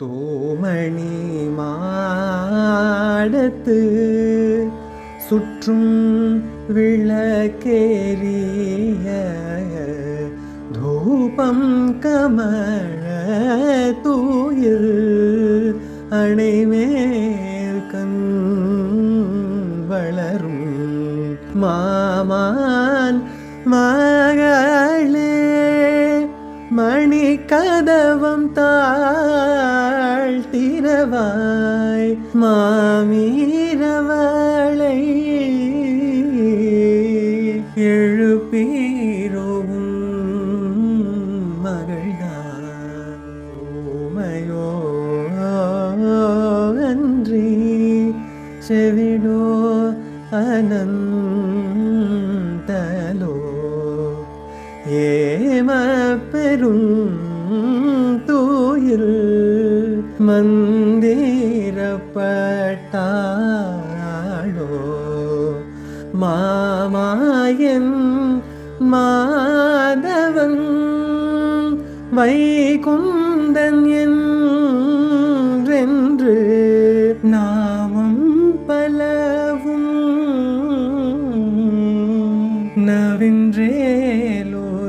தோமணி மாடத்து சுற்றும் விளக்கேறிய தூபம் கமழ தூயில் அணைமேல் கண் வளரும் மாமான் மகளே மணி கதவம் தா தாழ்த்திரவாய் மாமீரவளை எழுப்பீரோவும் மகள்தான் ஓமையோ அன்றி செவிடோ அனந்தலோ ஏம பெரும் மந்திரப்பட்டாளோ? மாமாயன் மாதவன் வைகுந்தன் என்றென்று நாமம் பலவும் நவின்றேலோ?